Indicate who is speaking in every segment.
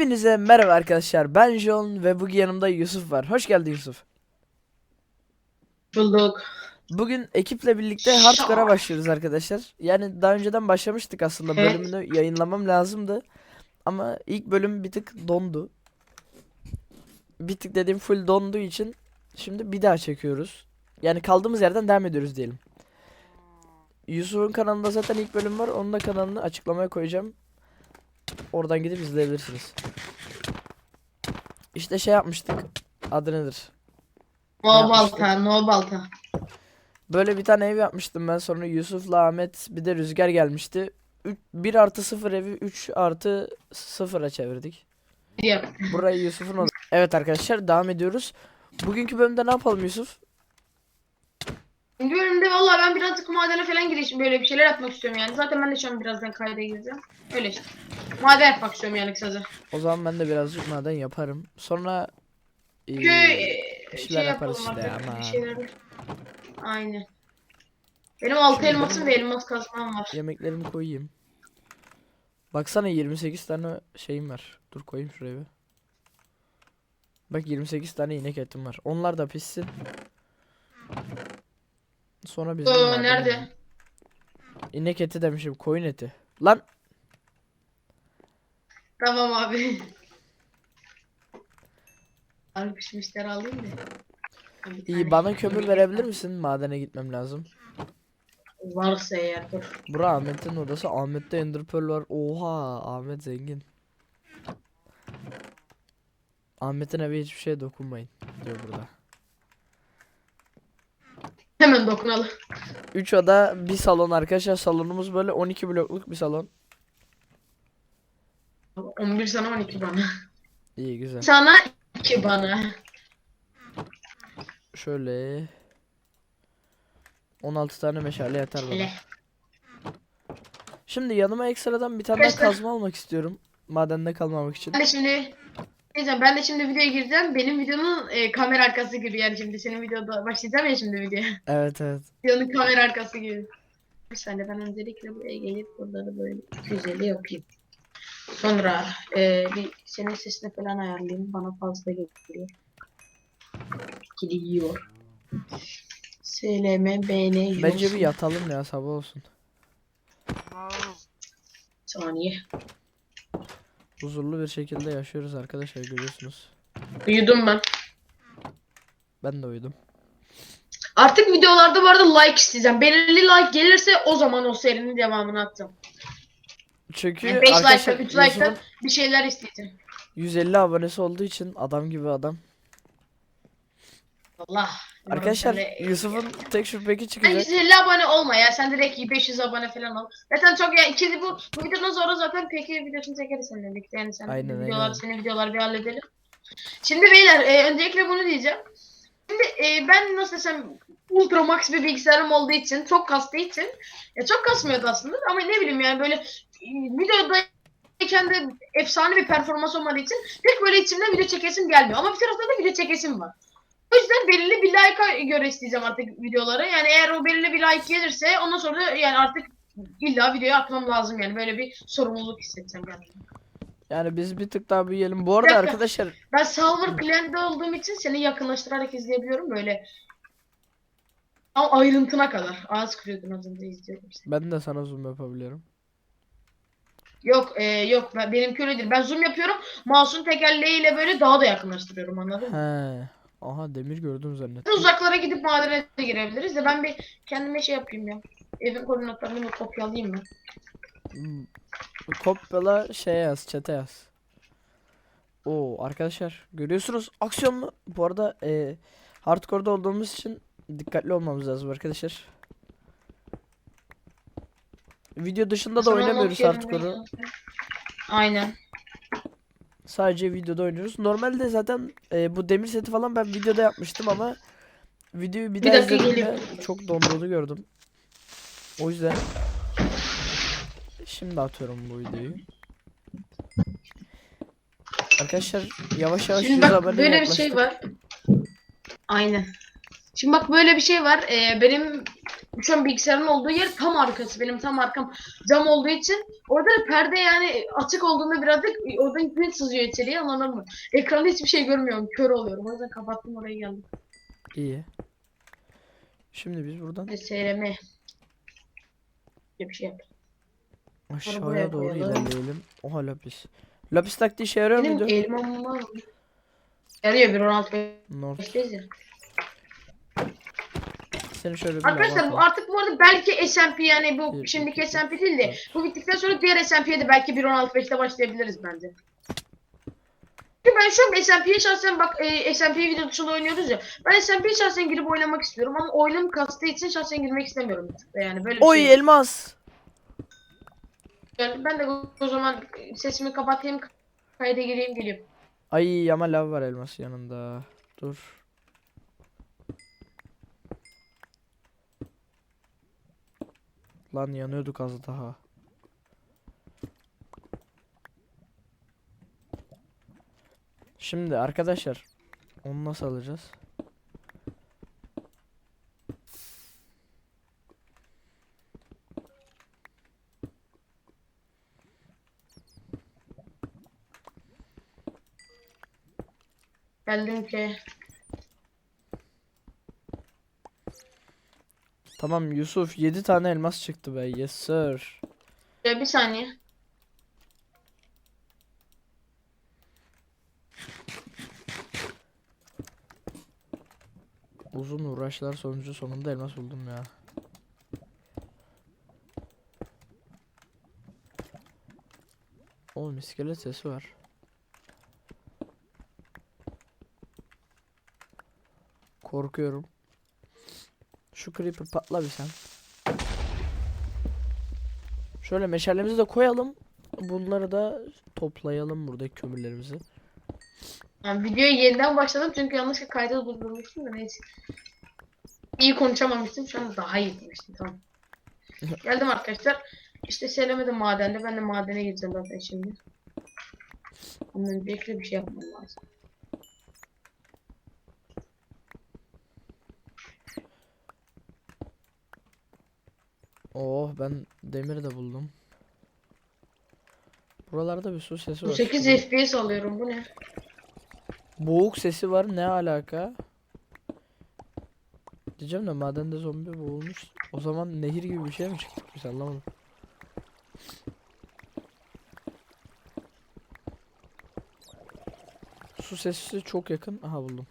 Speaker 1: Hepinize merhaba arkadaşlar. Ben John ve bugün yanımda Yusuf var. Hoş geldin Yusuf.
Speaker 2: Bulduk.
Speaker 1: Bugün ekiple birlikte Hardcore'a başlıyoruz arkadaşlar. Yani daha önceden başlamıştık aslında.
Speaker 2: Evet.
Speaker 1: Bölümünü yayınlamam lazımdı. Ama ilk bölüm bir tık dondu. Bir tık dediğim full donduğu için şimdi bir daha çekiyoruz. Yani kaldığımız yerden devam ediyoruz diyelim. Yusuf'un kanalında zaten ilk bölüm var. Onun da kanalını açıklamaya koyacağım. Oradan gidip izleyebilirsiniz. İşte şey yapmıştık. Adı nedir?
Speaker 2: No balta, no balta.
Speaker 1: Böyle bir tane ev yapmıştım ben. Sonra Yusuf'la Ahmet bir de Rüzgar gelmişti. 1 artı 0 evi 3 artı 0'a çevirdik.
Speaker 2: Yap.
Speaker 1: Burayı Yusuf'un Evet arkadaşlar devam ediyoruz. Bugünkü bölümde ne yapalım Yusuf?
Speaker 2: Bu bölümde vallahi ben birazcık madene falan girişim böyle bir şeyler yapmak istiyorum yani. Zaten ben de şu an birazdan kayda gireceğim. Öyle işte. Maden yapmak istiyorum yani kısaca.
Speaker 1: O zaman ben de birazcık maden yaparım. Sonra eee,
Speaker 2: Çünkü eee,
Speaker 1: bir
Speaker 2: şey
Speaker 1: şeyler
Speaker 2: yapalım
Speaker 1: yaparız işte ama.
Speaker 2: bir şeyler. Aynen. Benim altı
Speaker 1: Şimdi
Speaker 2: elmasım ve elmas kazmam var.
Speaker 1: yemeklerimi koyayım. Baksana 28 tane şeyim var. Dur koyayım şuraya bir. Bak 28 tane inek etim var. Onlar da pişsin. Sonra bizim madene
Speaker 2: nerede?
Speaker 1: İnek eti demişim, koyun eti. Lan
Speaker 2: Tamam abi. Abi pişmişleri alayım da. Bir
Speaker 1: iyi
Speaker 2: tane
Speaker 1: bana kömür verebilir misin? Madene gitmem lazım.
Speaker 2: Varsa eğer dur.
Speaker 1: Bura Ahmet'in odası. Ahmet'te Ender Pearl var. Oha, Ahmet zengin. Ahmet'in evi hiçbir şeye dokunmayın diyor burada.
Speaker 2: Hemen dokunalım.
Speaker 1: 3 oda, bir salon arkadaşlar. Salonumuz böyle 12 blokluk bir salon.
Speaker 2: 11 sana 12 bana.
Speaker 1: İyi güzel.
Speaker 2: Sana 2 bana.
Speaker 1: Şöyle 16 tane meşale yeter bana. Şimdi yanıma ekstradan bir tane daha
Speaker 2: Arkadaşlar-
Speaker 1: kazma almak istiyorum. Madende kalmamak için.
Speaker 2: Ben de şimdi diyeceğim ben de şimdi videoya gireceğim. Benim videonun e, kamera arkası gibi yani şimdi senin videoda başlayacağım ya şimdi videoya.
Speaker 1: Evet evet.
Speaker 2: Videonun kamera arkası gibi. Bir saniye ben öncelikle buraya gelip buraları böyle güzel yapayım. Sonra e, bir senin sesini falan ayarlayayım. Bana fazla geliyor. Gidiyor. SLM, BN,
Speaker 1: Bence bir yatalım ya sabah olsun.
Speaker 2: Saniye.
Speaker 1: Huzurlu bir şekilde yaşıyoruz arkadaşlar görüyorsunuz.
Speaker 2: Uyudum ben.
Speaker 1: Ben de uyudum.
Speaker 2: Artık videolarda bu arada like isteyeceğim. Belirli like gelirse o zaman o serinin devamını atacağım.
Speaker 1: Çünkü
Speaker 2: Yani 5
Speaker 1: arkadaşlar
Speaker 2: like'da 3 like'da bir şeyler isteyeceğim.
Speaker 1: 150 abonesi olduğu için adam gibi adam.
Speaker 2: Allah.
Speaker 1: Arkadaşlar
Speaker 2: de-
Speaker 1: Yusuf'un tek şüpheki çıkacak.
Speaker 2: 150 abone olma ya. Sen direkt 500 abone falan ol. Zaten çok ya ikili bu bu videodan sonra zaten peki videosunu çekeriz seninle birlikte. Yani sen
Speaker 1: Aynen,
Speaker 2: videolar
Speaker 1: aynen.
Speaker 2: senin videolar bir halledelim. Şimdi beyler e, öncelikle bunu diyeceğim. Şimdi e, ben nasıl desem ultra max bir bilgisayarım olduğu için çok kastığı için ya çok kasmıyordu aslında ama ne bileyim yani böyle e, videodayken de efsane bir performans olmadığı için pek böyle içimden video çekesim gelmiyor ama bir taraftan da video çekesim var. O yüzden belirli bir like'a göre isteyeceğim artık videoları. Yani eğer o belirli bir like gelirse ondan sonra da yani artık illa videoyu atmam lazım yani böyle bir sorumluluk hissedeceğim yani.
Speaker 1: Yani biz bir tık daha büyüyelim. Bu arada arkadaşlar
Speaker 2: Ben Salver Clan'de olduğum için seni yakınlaştırarak izleyebiliyorum böyle. Ama ayrıntına kadar. Ağız kırıyordun az önce izliyordum seni.
Speaker 1: ben de sana zoom yapabiliyorum.
Speaker 2: Yok e, yok ben, benimki öyle değil. Ben zoom yapıyorum. Mouse'un tekerleğiyle böyle daha da yakınlaştırıyorum anladın mı?
Speaker 1: He. Aha demir gördüm zannettim.
Speaker 2: Uzaklara gidip madene de girebiliriz de ben bir kendime şey yapayım ya. Evin koordinatlarını bir kopyalayayım mı?
Speaker 1: Hmm. Kopyala şey yaz, çete yaz. Oo arkadaşlar görüyorsunuz aksiyonlu. Bu arada e, hardcore'da olduğumuz için dikkatli olmamız lazım arkadaşlar. Video dışında da oynamıyoruz hardcore'u.
Speaker 2: Aynen.
Speaker 1: Sadece videoda oynuyoruz. Normalde zaten e, bu demir seti falan ben videoda yapmıştım ama videoyu bir
Speaker 2: Bir
Speaker 1: daha izlediğimde çok donduğunu gördüm. O yüzden şimdi atıyorum bu videoyu. Arkadaşlar yavaş yavaş
Speaker 2: Şimdi
Speaker 1: 100
Speaker 2: bak böyle bir şey
Speaker 1: yaklaştık.
Speaker 2: var. Aynen. Şimdi bak böyle bir şey var. Ee, benim şu an bilgisayarın olduğu yer tam arkası. Benim tam arkam cam olduğu için orada da perde yani açık olduğunda birazcık oradan gün sızıyor içeriye anladın mı? Ekranda hiçbir şey görmüyorum. Kör oluyorum. O yüzden kapattım oraya geldim.
Speaker 1: İyi. Şimdi biz buradan
Speaker 2: SRM. Bir şey yap.
Speaker 1: aşağıya doğru
Speaker 2: koyalım.
Speaker 1: ilerleyelim. Oha lapis. Lapis taktiği işe yarıyor
Speaker 2: Benim
Speaker 1: muydu?
Speaker 2: elmam var? Yarıyor 1.16
Speaker 1: North.
Speaker 2: 5'teyiz ya.
Speaker 1: Seni şöyle bir
Speaker 2: Arkadaşlar bu artık bu arada belki SMP yani bu
Speaker 1: Bir,
Speaker 2: şimdiki
Speaker 1: iki,
Speaker 2: SMP değil de bu bittikten sonra diğer SMP'ye de belki 1.16.5'te başlayabiliriz bence. Çünkü ben şu an SMP'ye şahsen bak e, SMP video dışında oynuyoruz ya. Ben SMP'ye şahsen girip oynamak istiyorum ama oyunum kastığı için şahsen girmek istemiyorum. Yani böyle bir
Speaker 1: Oy
Speaker 2: şey.
Speaker 1: elmas.
Speaker 2: Yani ben de o- o zaman sesimi kapatayım kayda gireyim geleyim.
Speaker 1: Ay ama lav var elmas yanında. Dur. Lan yanıyorduk az daha. Şimdi arkadaşlar onu nasıl alacağız?
Speaker 2: Geldim ki.
Speaker 1: Tamam Yusuf 7 tane elmas çıktı be. Yes sir.
Speaker 2: Şöyle bir saniye.
Speaker 1: Uzun uğraşlar sonucu sonunda elmas buldum ya. Oğlum iskelet sesi var. Korkuyorum. Şu creeper patla bir sen. Şöyle meşalemizi de koyalım. Bunları da toplayalım buradaki kömürlerimizi.
Speaker 2: Yani videoya yeniden başladım çünkü yanlışlıkla kayda durdurmuştum da neyse. İyi konuşamamıştım şu an daha iyi konuştum tamam. Geldim arkadaşlar. İşte Seleme de madende. Ben de madene gideceğim zaten şimdi. Ama öncelikle bir şey yapmam lazım.
Speaker 1: Oh ben demir de buldum. Buralarda bir su sesi var.
Speaker 2: 8
Speaker 1: şurada.
Speaker 2: FPS alıyorum bu ne?
Speaker 1: Boğuk sesi var ne alaka? Diyeceğim de madende zombi boğulmuş. O zaman nehir gibi bir şey mi çıktık biz anlamadım. Su sesi çok yakın. Aha buldum.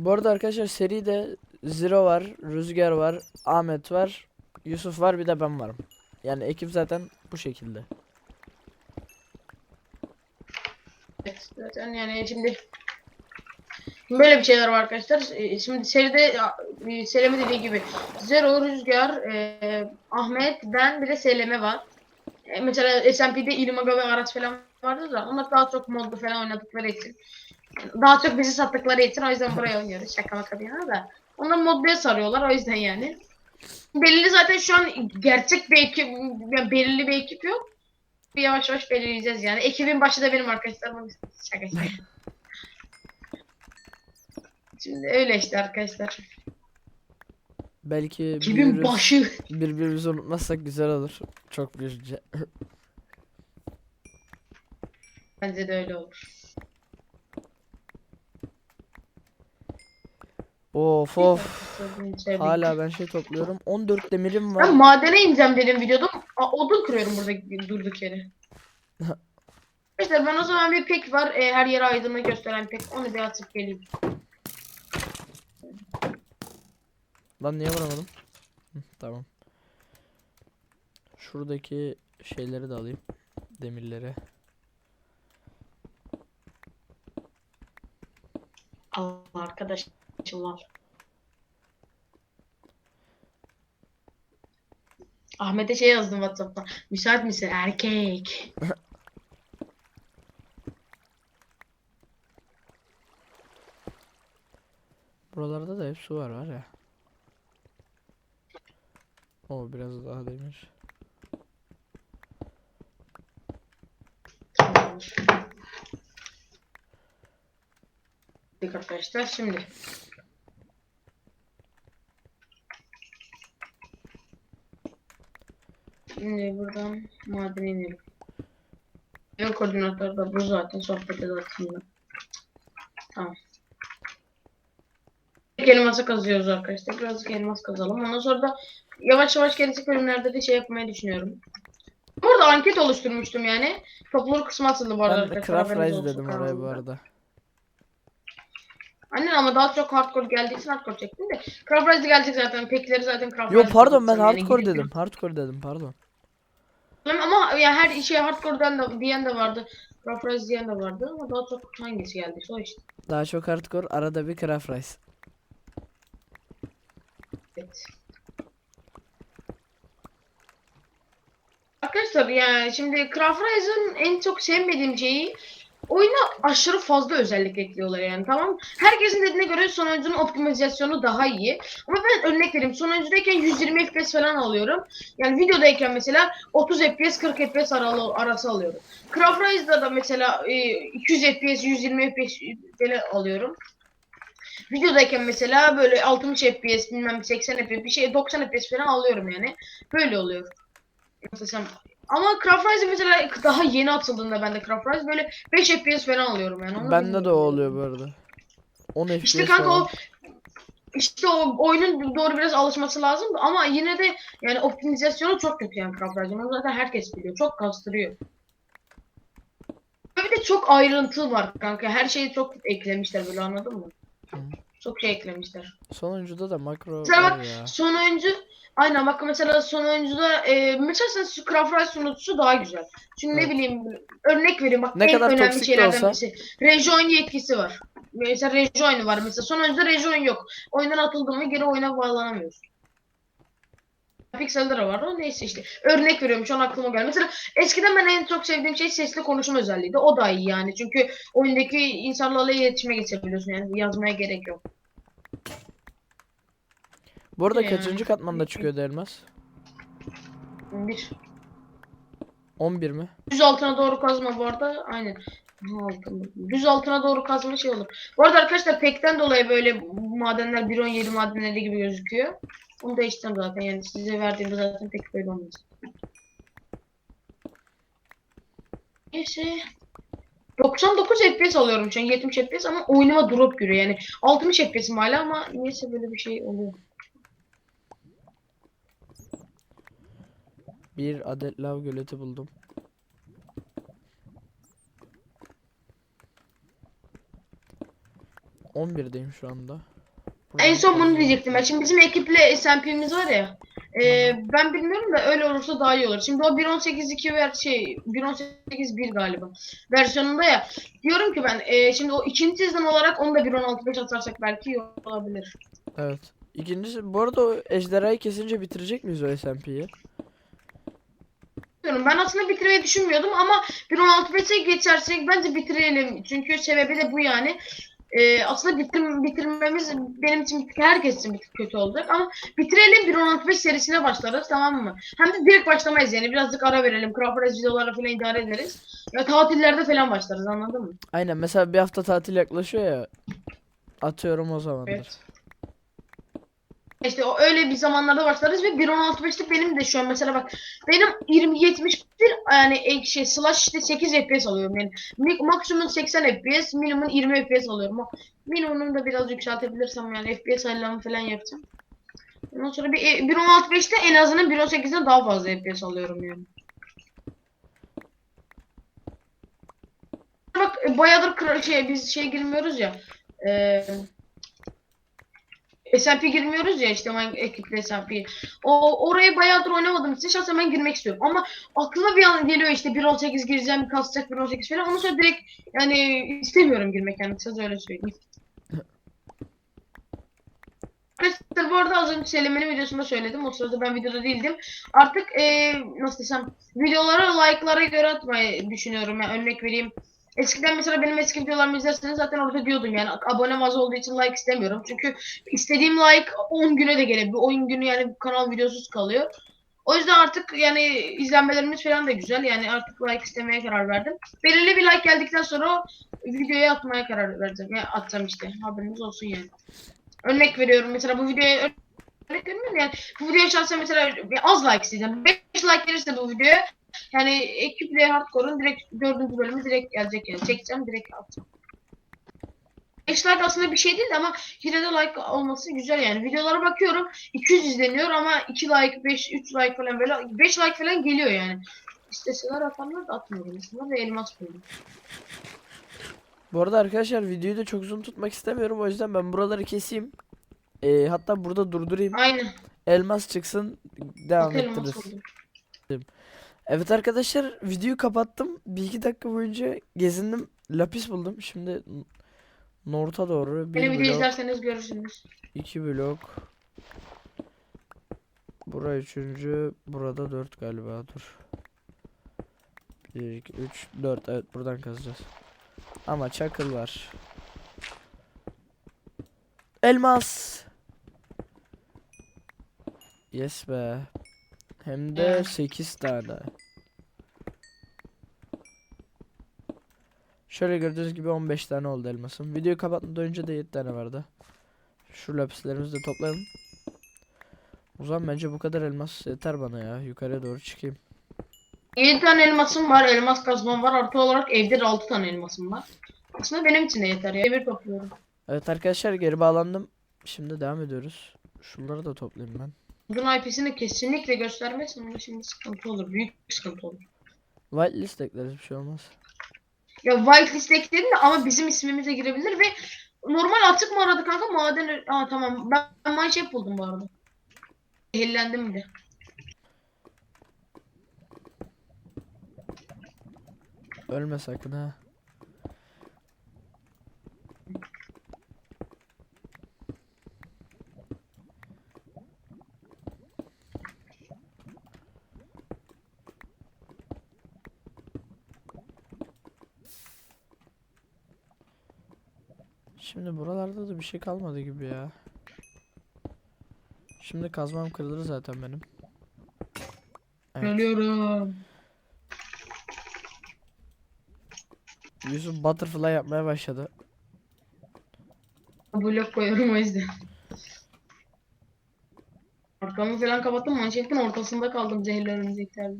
Speaker 1: Bu arada arkadaşlar seride Zero var, Rüzgar var, Ahmet var, Yusuf var bir de ben varım. Yani ekip zaten bu şekilde.
Speaker 2: Evet, zaten yani şimdi böyle bir şeyler var arkadaşlar. Ee, Şimdi seride Seleme dediği gibi Zero, Rüzgar, e, Ahmet, ben bir de Seleme var. E, mesela SMP'de İlimaga ve Aras falan vardı da onlar daha çok modlu falan oynadıkları için. Daha çok bizi sattıkları için o yüzden buraya oynuyoruz. Şaka maka bir yana da. Onlar modluya sarıyorlar o yüzden yani. Belirli zaten şu an gerçek bir ekip, yani belirli bir ekip yok. Bir yavaş yavaş belirleyeceğiz yani. Ekibin başı da benim arkadaşlar. Şaka şaka. Şimdi öyle işte arkadaşlar.
Speaker 1: Belki
Speaker 2: Ekibin
Speaker 1: büyürüz,
Speaker 2: başı.
Speaker 1: birbirimizi unutmazsak güzel olur. Çok büyüyünce.
Speaker 2: Bence de öyle olur.
Speaker 1: Of of.
Speaker 2: Şey,
Speaker 1: Hala ben şey topluyorum. 14 demirim var.
Speaker 2: Ben madene ineceğim dedim videoda. Aa, odun kırıyorum burada durduk yere. Arkadaşlar ben o zaman bir pek var. e, her yere aydınlığı gösteren pek. Onu bir atıp geleyim.
Speaker 1: Lan niye vuramadım? Hı, tamam. Şuradaki şeyleri de alayım. Demirleri.
Speaker 2: Allah arkadaşım var. Ahmet'e şey yazdım WhatsApp'ta. Müsait misin erkek?
Speaker 1: Buralarda da hep su var var ya. O biraz daha demir.
Speaker 2: Tamamdır. Arkadaşlar şimdi. Şimdi buradan maden inelim. Yol koordinatları da bu zaten sohbet aslında. Tamam. Elması kazıyoruz arkadaşlar. Birazcık elmas kazalım. Ondan sonra da yavaş yavaş gelecek bölümlerde de şey yapmayı düşünüyorum. Burada anket oluşturmuştum yani. Topluluk kısmı atıldı bu arada.
Speaker 1: Ben
Speaker 2: arkadaşlar,
Speaker 1: Craft Rise dedim oraya bu arada.
Speaker 2: Aynen ama daha çok hardcore geldiği için hardcore çektim de. Craft Rise de gelecek zaten. Pekleri zaten Craft
Speaker 1: Yo pardon ben.
Speaker 2: Yani
Speaker 1: hardcore
Speaker 2: gidip-
Speaker 1: dedim. Hardcore dedim pardon.
Speaker 2: Ama ya her şey hardcore'dan da diyen de vardı. Craft Rise diyen de vardı ama daha çok hangisi geldi? O işte.
Speaker 1: Daha çok hardcore arada bir Craft Rise.
Speaker 2: Evet. Arkadaşlar yani şimdi Craft Rise'ın en çok sevmediğim şeyi oyuna aşırı fazla özellik ekliyorlar yani tamam? Herkesin dediğine göre sonucunun optimizasyonu daha iyi. Ama ben örnek vereyim. Sonuncudayken 120 FPS falan alıyorum. Yani videodayken mesela 30 FPS 40 FPS aralı, arası alıyorum. Craft Rise'da da mesela e, 200 FPS 120 FPS falan alıyorum. Videodayken mesela böyle 60 FPS bilmem 80 FPS bir şey 90 FPS falan alıyorum yani. Böyle oluyor. Desem. Ama Craft Rise mesela daha yeni atıldığında ben de Craft Rise böyle 5 FPS falan alıyorum yani. Onu
Speaker 1: Bende de o oluyor bu arada. 10 FPS
Speaker 2: İşte kanka
Speaker 1: falan.
Speaker 2: o işte o oyunun doğru biraz alışması lazım ama yine de yani optimizasyonu çok kötü yani Craft Rise'ın. Onu zaten herkes biliyor. Çok kastırıyor. Bir de çok ayrıntı var kanka. Her şeyi çok eklemişler böyle anladın mı?
Speaker 1: Hı.
Speaker 2: Çok şey eklemişler.
Speaker 1: Sonuncuda da makro var
Speaker 2: bak
Speaker 1: ya.
Speaker 2: son oyuncu aynen bak mesela son oyuncuda e, mesela Rice sunucusu daha güzel. Çünkü
Speaker 1: Evet.
Speaker 2: ne bileyim örnek vereyim bak
Speaker 1: Ne
Speaker 2: en
Speaker 1: kadar
Speaker 2: önemli şeylerden
Speaker 1: olsa.
Speaker 2: birisi. Rejoin yetkisi var. Mesela rejoin var mesela son oyuncuda rejoin yok. Oyundan atıldın mı geri oyuna bağlanamıyorsun. Pixel'de de var o neyse işte. Örnek veriyorum şu an aklıma geldi. Mesela eskiden ben en çok sevdiğim şey sesli konuşma özelliğiydi. O da iyi yani. Çünkü oyundaki insanlarla iletişime geçebiliyorsun yani yazmaya gerek yok.
Speaker 1: Bu arada
Speaker 2: Yani.
Speaker 1: kaçıncı katmanda çıkıyordu elmas?
Speaker 2: Bir.
Speaker 1: 11 mi?
Speaker 2: Düz altına doğru kazma bu arada. Aynen. Altın. Düz altına doğru kazma şey olur. Bu arada arkadaşlar pekten dolayı böyle madenler 1.17 madenleri gibi gözüküyor. Onu değiştirdim zaten yani size verdiğimde zaten pek böyle olmaz. Neyse. 99 FPS alıyorum şu an 70 FPS ama oyunuma drop giriyor yani 60 FPS'im hala ama niyeyse böyle bir şey oluyor.
Speaker 1: Bir adet lav göleti buldum. %11'deyim şu anda.
Speaker 2: En son bunu
Speaker 1: Buradan
Speaker 2: diyecektim ben. Şimdi bizim ekiple SMP'miz var ya. e, ben bilmiyorum da öyle olursa daha iyi olur. Şimdi o 1.18.2 ver şey 1.18.1 galiba versiyonunda ya. Diyorum ki ben e, şimdi o ikinci sezon olarak onu da 1.16.5 atarsak belki iyi olabilir.
Speaker 1: Evet. İkincisi bu arada o ejderhayı kesince bitirecek miyiz o SMP'yi?
Speaker 2: Bilmiyorum. Ben aslında bitirmeyi düşünmüyordum ama 1.16.5'e geçersek bence bitirelim. Çünkü sebebi de bu yani. E, aslında bitir, bitirmemiz benim için bir herkes için bir tık kötü olacak ama bitirelim 1.16.5 serisine başlarız tamam mı? Hem de direkt başlamayız yani birazcık ara verelim. Craft Race videolarla falan idare ederiz. Ya tatillerde falan başlarız anladın mı?
Speaker 1: Aynen mesela bir hafta tatil yaklaşıyor ya. Atıyorum o zamandır.
Speaker 2: Evet. İşte o öyle bir zamanlarda başlarız ve 1.16.5'lik benim de şu an mesela bak benim 20 71 yani ek şey slash işte 8 FPS alıyorum yani maksimum 80 FPS minimum 20 FPS alıyorum. O minimum da biraz yükseltebilirsem yani FPS ayarlarımı falan yapacağım. Ondan sonra bir e, 1.16.5'te en azından 1.18'den daha fazla FPS alıyorum yani. Bak e, bayağıdır şey biz şey girmiyoruz ya. Eee SMP girmiyoruz ya işte ben ekiple SMP. O oraya bayağıdır oynamadım için şahsen ben girmek istiyorum. Ama aklıma bir an geliyor işte 1.18 gireceğim, kasacak 1.18 falan. Ondan sonra direkt yani istemiyorum girmek yani size öyle söyleyeyim. Arkadaşlar bu arada az önce Selim'in videosunda söyledim. O sırada ben videoda değildim. Artık eee nasıl desem videolara like'lara göre atmayı düşünüyorum. Yani örnek vereyim. Eskiden mesela benim eski videolarımı izlerseniz zaten orada diyordum yani abonem az olduğu için like istemiyorum. Çünkü istediğim like 10 güne de gelebilir. 10 günü yani kanal videosuz kalıyor. O yüzden artık yani izlenmelerimiz falan da güzel. Yani artık like istemeye karar verdim. Belirli bir like geldikten sonra videoya atmaya karar vereceğim. Ya atacağım işte. Haberiniz olsun yani. Örnek veriyorum mesela bu videoya ör- örnek veriyorum yani bu videoya şahsen mesela az like isteyeceğim. 5 like gelirse bu videoya yani ekiple hardcore'un direkt dördüncü bölümü direkt gelecek yani. Çekeceğim direkt atacağım. 5 like aslında bir şey değil de ama yine de like olması güzel yani. Videolara bakıyorum 200 izleniyor ama 2 like, 5, 3 like falan böyle 5 like falan geliyor yani. İsteseler atanlar da atmıyorum. İsteseler de elmas koydum.
Speaker 1: Bu arada arkadaşlar videoyu da çok uzun tutmak istemiyorum. O yüzden ben buraları keseyim. Ee, hatta burada durdurayım.
Speaker 2: Aynen.
Speaker 1: Elmas çıksın. Devam
Speaker 2: Bak
Speaker 1: ettiririz. Evet arkadaşlar videoyu kapattım. Bir iki dakika boyunca gezindim. Lapis buldum. Şimdi Nort'a doğru bir
Speaker 2: Beni video
Speaker 1: blok,
Speaker 2: izlerseniz görürsünüz.
Speaker 1: iki blok. Bura üçüncü, burada dört galiba. Dur. Bir, iki, üç, dört. Evet buradan kazacağız. Ama çakıl var. Elmas. Yes be. Hem de
Speaker 2: Evet.
Speaker 1: 8 tane. Şöyle gördüğünüz gibi 15 tane oldu elmasım. Videoyu kapatmadan önce de 7 tane vardı. Şu lapislerimizi de toplayalım. O zaman bence bu kadar elmas yeter bana ya. Yukarıya doğru çıkayım.
Speaker 2: 7 tane elmasım var, elmas kazmam var. Artı olarak evde de 6 tane elmasım var. Aslında benim için de yeter ya. Demir topluyorum.
Speaker 1: Evet arkadaşlar geri bağlandım. Şimdi devam ediyoruz. Şunları da toplayayım ben.
Speaker 2: Bunun IP'sini kesinlikle göstermezsen şimdi sıkıntı olur. Büyük sıkıntı olur.
Speaker 1: Whitelist ekleriz bir şey olmaz.
Speaker 2: Ya whitelist ekledim de ama bizim ismimize girebilir ve normal atık mı aradı kanka maden Aa tamam ben, ben manşet buldum bu arada. Zehirlendim de.
Speaker 1: Ölme sakın ha. Şimdi buralarda da bir şey kalmadı gibi ya. Şimdi kazmam kırılır zaten benim. Evet.
Speaker 2: Ölüyorum.
Speaker 1: Yusuf butterfly yapmaya başladı.
Speaker 2: Blok koyuyorum o yüzden. Arkamı falan kapattım manşetin ortasında kaldım zehirleneceklerdi.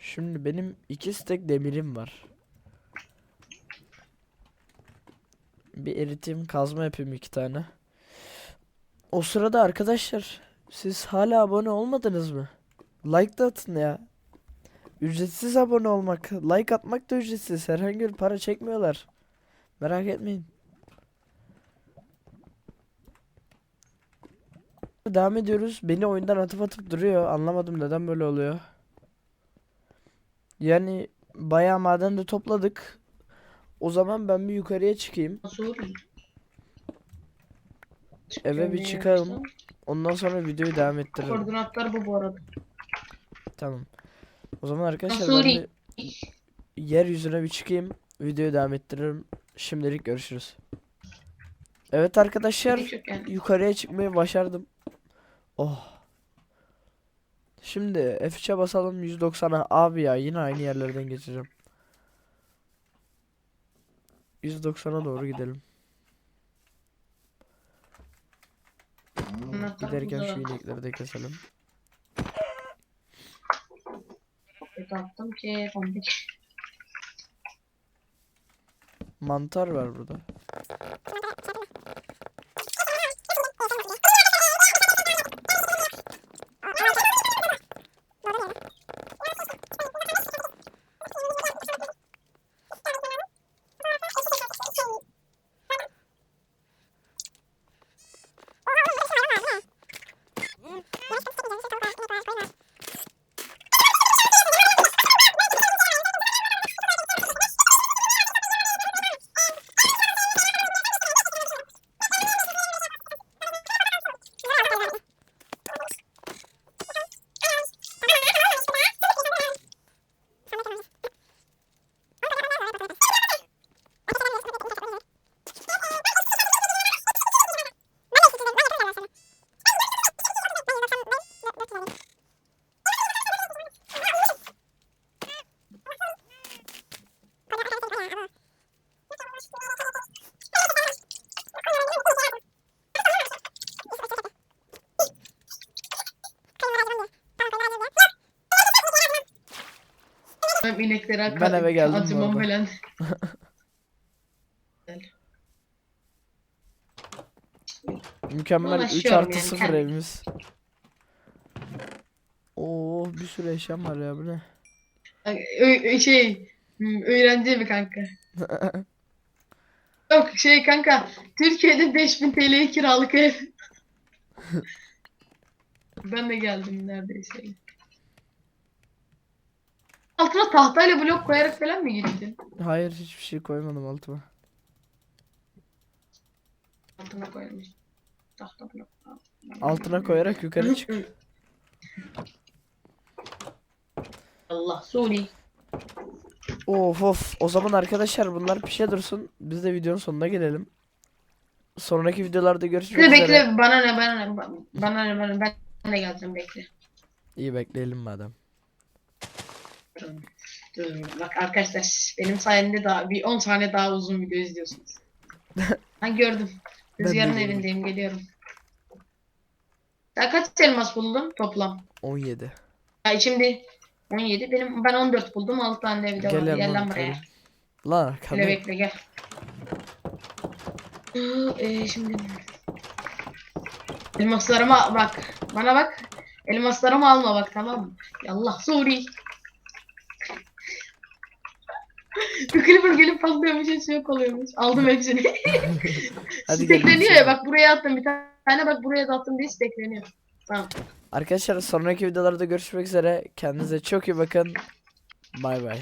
Speaker 1: Şimdi benim iki stek demirim var. Bir eriteyim kazma yapayım iki tane. O sırada arkadaşlar siz hala abone olmadınız mı? Like da atın ya. Ücretsiz abone olmak, like atmak da ücretsiz. Herhangi bir para çekmiyorlar. Merak etmeyin. Devam ediyoruz. Beni oyundan atıp atıp duruyor. Anlamadım neden böyle oluyor. Yani bayağı maden de topladık. O zaman ben bir yukarıya çıkayım.
Speaker 2: Olur?
Speaker 1: Eve bir çıkalım. Ondan sonra videoyu devam ettiririm.
Speaker 2: Koordinatlar bu bu arada.
Speaker 1: Tamam. O zaman arkadaşlar ben bir yeryüzüne bir çıkayım. Videoyu devam ettiririm. Şimdilik görüşürüz. Evet arkadaşlar yukarıya çıkmayı başardım. Oh. Şimdi F3'e basalım 190'a. Abi ya yine aynı yerlerden geçeceğim. 190'a doğru gidelim. Giderken şu inekleri de keselim.
Speaker 2: Attım ki kondik.
Speaker 1: Mantar var burada.
Speaker 2: Ben ineklere
Speaker 1: Ben eve geldim bu
Speaker 2: acımam
Speaker 1: arada.
Speaker 2: falan.
Speaker 1: Mükemmel 3
Speaker 2: Uğraşıyorum
Speaker 1: artı
Speaker 2: yani
Speaker 1: 0
Speaker 2: kendim.
Speaker 1: evimiz. Oo bir sürü eşyam var ya bu ne?
Speaker 2: Ö- ö- şey hmm, öğrenci mi kanka? Yok şey kanka Türkiye'de 5000 TL'ye kiralık ev. ben de geldim neredeyse. Altına tahtayla blok koyarak falan mı girdin?
Speaker 1: Hayır hiçbir şey koymadım altıma.
Speaker 2: Altına koymuş. Tahta blok.
Speaker 1: Altına koyarak yukarı çık.
Speaker 2: Allah sorry.
Speaker 1: Of of. O zaman arkadaşlar bunlar pişe dursun. Biz de videonun sonuna gelelim. Sonraki videolarda görüşmek
Speaker 2: Bekle
Speaker 1: üzere.
Speaker 2: bekle bana ne bana ne bana ne bana ne ben de geleceğim bekle.
Speaker 1: İyi bekleyelim madem.
Speaker 2: Dur. Bak arkadaşlar benim sayemde daha bir 10 saniye daha uzun video izliyorsunuz. ben gördüm. Rüzgarın
Speaker 1: gördüm.
Speaker 2: evindeyim geliyorum. Sen kaç elmas buldun toplam?
Speaker 1: 17.
Speaker 2: Ya şimdi 17 benim ben 14 buldum 6 tane evde var.
Speaker 1: Gel lan
Speaker 2: buraya.
Speaker 1: Lan
Speaker 2: Bekle
Speaker 1: arkada.
Speaker 2: bekle gel. Ee, şimdi elmaslarıma bak. Bana bak. Elmaslarımı alma bak tamam mı? Yallah sorry. Bir Clipper gelip patlıyormuş hiç yok oluyormuş. Aldım hepsini.
Speaker 1: Hadi.
Speaker 2: Stekleniyor ya bak buraya attım bir tane bak buraya da attım diye stekleniyor. Tamam.
Speaker 1: Arkadaşlar sonraki videolarda görüşmek üzere. Kendinize çok iyi bakın. Bay bay.